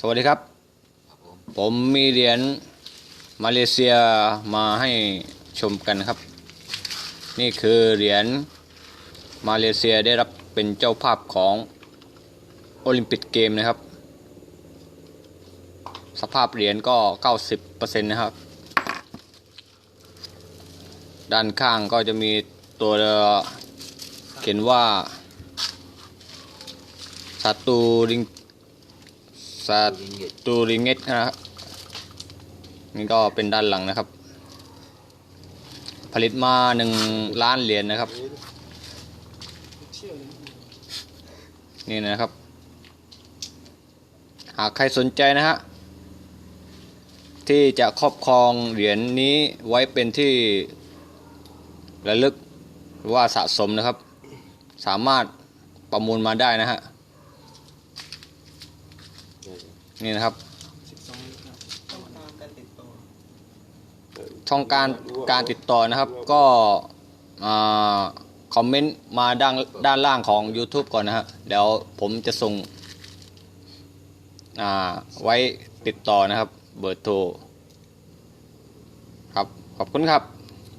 สวัสดีครับ ผมมีเหรียญมาเลเซียมาให้ชมกันครับ นี่คือเหรียญมาเลเซียได้รับเป็นเจ้าภาพของโอลิมปิกเกมนะครับ สภาพเหรียญก็ 90%นะครับ ด้านข้างก็จะมีตัวเขียนว่าสาตูริง สาตูริงเงตนะครับ นี่ก็เป็นด้านหลังนะครับ ผลิตมาหนึ่งล้านเหรียญนะครับ นี่นะครับ หากใครสนใจนะฮะ ที่จะครอบครองเหรียญนี้ไว้เป็นที่ระลึกหรือว่าสะสมนะครับ สามารถประมูลมาได้นะฮะ นี่นะครับ ช่องการการติดต่อนะครับก็อาคอมเมนต์มาด้านด้านล่างของ YouTube ก่อนนะฮะเดี๋ยวผมจะส่งอ่าไว้ติดต่อนะครับ เบอร์โทรครับ ขอบคุณครับ